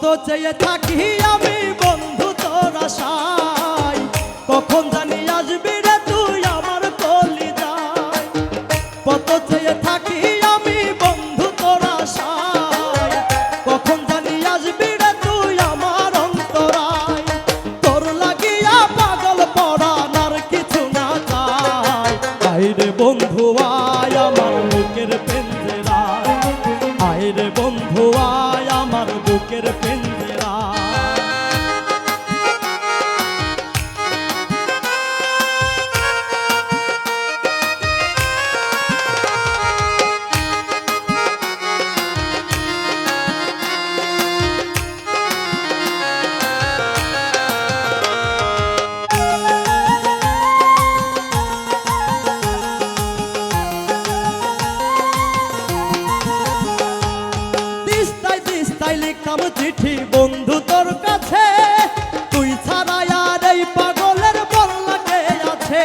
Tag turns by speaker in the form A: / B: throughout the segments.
A: কত চেয়ে থাকি আমি বন্ধু তোর আশায়। কখন লিখতাম চিঠি বন্ধু তোর কাছে। তুই ছাড়া আর এই পাগলের বল্লাকে আছে।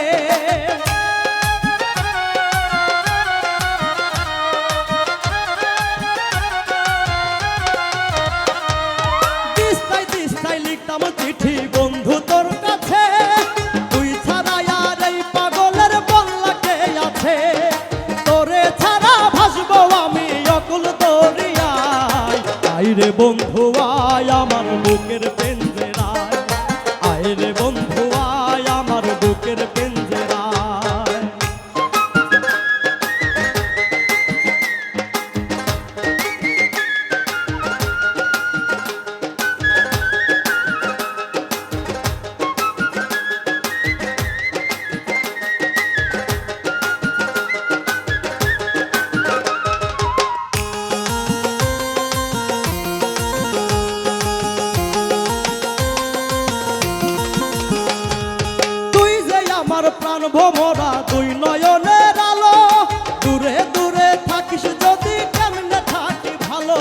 A: দিস্তায় দিস্তায় লিখতাম চিঠি বন্ধু আইরে বন্ধু আয় আমার বুকের পেঞ্জেরায় প্রাণ ভোমরা, দুই নয়নের আলো। দূরে দূরে থাকিস যদি কেমনে থাকি ভালো।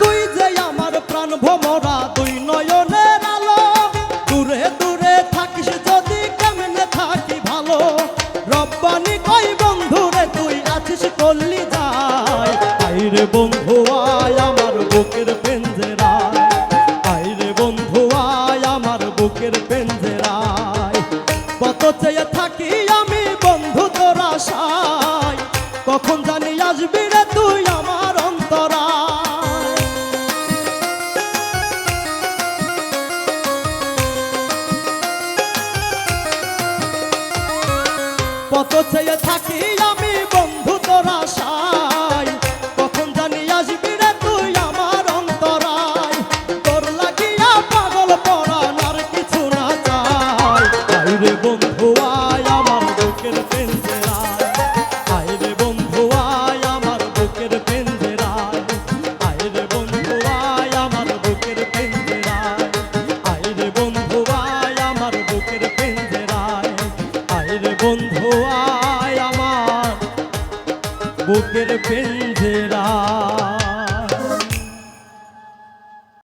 A: তুই যে আমার প্রাণ ভোমরা, দুই নয়নের আলো। দূরে দূরে থাকিস যদি কেমনে থাকি ভালো। রব্বানি কই বন্ধুরে, তুই আছিস করলি যায় আইরে বন্ধু বন্ধু আয় আমার বুকের পেঞ্জেরায় কত চেয়ে থাকি আমি বন্ধু তোর আশায়। কখন জানি আসবি রে তুই আমার অন্তরায়। কত চেয়ে থাকি porque depende